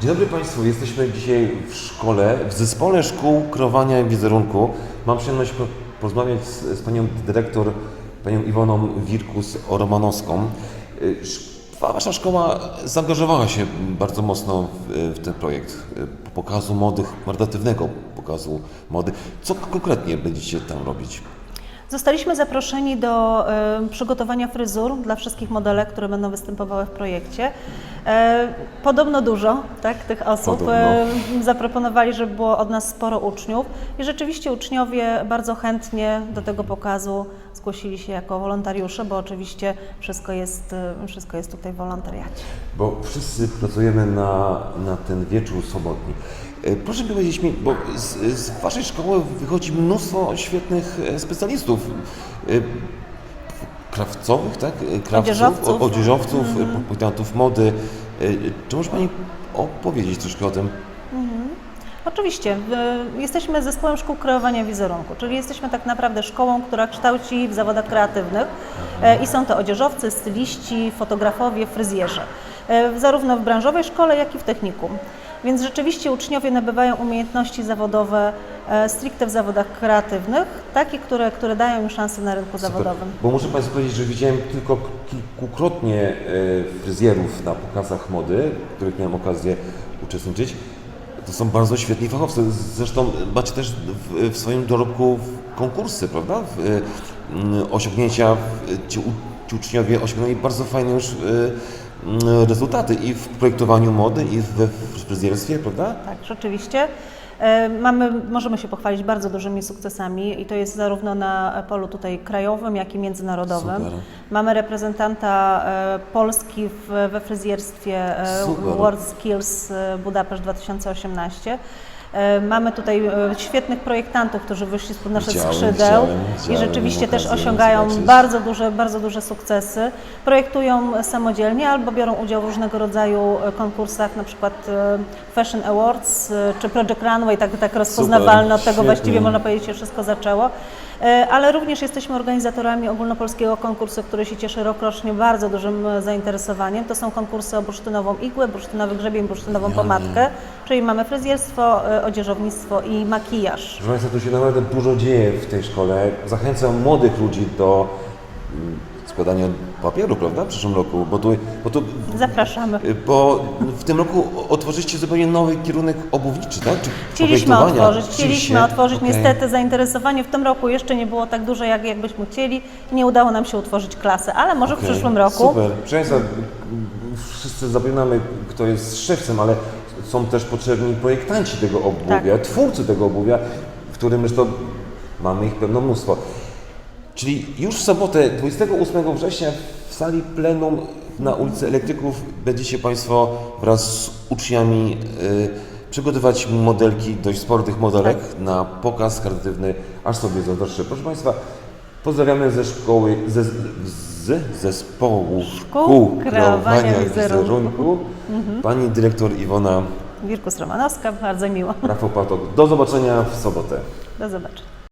Dzień dobry Państwu, jesteśmy dzisiaj w szkole, w zespole szkół kreowania wizerunku. Mam przyjemność po- porozmawiać z, z Panią Dyrektor, Panią Iwoną Wirkus-Romanowską. Y, sz- Wasza szkoła zaangażowała się bardzo mocno w, w ten projekt y, pokazu mody, charytatywnego pokazu mody. Co konkretnie będziecie tam robić? Zostaliśmy zaproszeni do e, przygotowania fryzur dla wszystkich modelek, które będą występowały w projekcie. E, podobno dużo tak, tych osób. Podobno. E, zaproponowali, żeby było od nas sporo uczniów i rzeczywiście uczniowie bardzo chętnie do tego pokazu zgłosili się jako wolontariusze, bo oczywiście wszystko jest, e, wszystko jest tutaj w wolontariacie. Bo wszyscy pracujemy na, na ten wieczór sobotni. Proszę mi powiedzieć mi, bo z, z Waszej szkoły wychodzi mnóstwo świetnych specjalistów. Krawcowych, tak? E, Krawców, Odzieżowców. odzieżowców, mm. projektantów mody. E, Czy może Pani opowiedzieć troszkę o tym? Oczywiście. y, Jesteśmy zespołem szkół kreowania wizerunku, czyli jesteśmy tak naprawdę szkołą, która kształci w zawodach kreatywnych e, i są to odzieżowcy, styliści, fotografowie, fryzjerzy, e, zarówno w branżowej szkole, jak i w technikum. Więc rzeczywiście uczniowie nabywają umiejętności zawodowe e, stricte w zawodach kreatywnych, takie, które, które dają im szansę na rynku zawodowym. Bo muszę Państwu powiedzieć, że widziałem tylko kilkukrotnie e, fryzjerów na pokazach mody, w których miałem okazję uczestniczyć. To są bardzo świetni fachowcy. Zresztą macie też w, w swoim dorobku konkursy, prawda? W, e, m, osiągnięcia, ci, ci uczniowie osiągnęli bardzo fajne już e, m, rezultaty i w projektowaniu mody, i we fryzjerstwie, prawda? Tak, rzeczywiście. E, Mamy, możemy się pochwalić bardzo dużymi sukcesami i to jest zarówno na polu tutaj krajowym, jak i międzynarodowym. Super. Mamy reprezentanta e, Polski w, we fryzjerstwie e, Super. World Skills Budapeszt 2018. E, Mamy tutaj świetnych projektantów, którzy wyszli spod naszych Widziałem, skrzydeł widziałem, i widziałem, rzeczywiście miałem też osiągają zobaczyć. bardzo duże, bardzo duże sukcesy. Projektują samodzielnie albo biorą udział w różnego rodzaju konkursach, na przykład Fashion Awards czy Project Runway, tak, tak rozpoznawalne. Od tego świetnie. właściwie można powiedzieć się wszystko zaczęło. E, Ale również jesteśmy organizatorami ogólnopolskiego konkursu, który się cieszy rokrocznie bardzo dużym zainteresowaniem. To są konkursy o bursztynową igłę, bursztynowy grzebień, bursztynową pomadkę, czyli mamy fryzjerstwo, e, odzieżownictwo i makijaż. Proszę Państwa, tu się naprawdę dużo dzieje w tej szkole. Zachęcam młodych ludzi do składania papieru, prawda, w przyszłym roku, bo tu, bo tu Zapraszamy. bo w tym roku otworzyliście zupełnie nowy kierunek obuwniczy, tak? Czy Chcieliśmy otworzyć, chcieliśmy otworzyć. Okej. Niestety zainteresowanie w tym roku jeszcze nie było tak duże, jak jakbyśmy chcieli. Nie udało nam się utworzyć klasy, ale może w Okej, przyszłym roku. Super. Proszę Państwa, wszyscy zapominamy, kto jest szewcem, ale są też potrzebni projektanci tego obuwia, Tak. twórcy tego obuwia, w którym zresztą mamy ich pewne mnóstwo. Czyli już w sobotę, 28 września w sali plenum na ulicy Elektryków będziecie Państwo wraz z uczniami y, przygotowywać modelki, dość sporo tych modelek na pokaz charytatywny, aż sobie zazdroszczę. Proszę Państwa, pozdrawiamy ze szkoły, ze, z zespołu Szkół Kreowania Wizerunku. Pani dyrektor Iwona Wirkus Romanowska, bardzo miło. Rafał Patok. Do zobaczenia w sobotę. Do zobaczenia.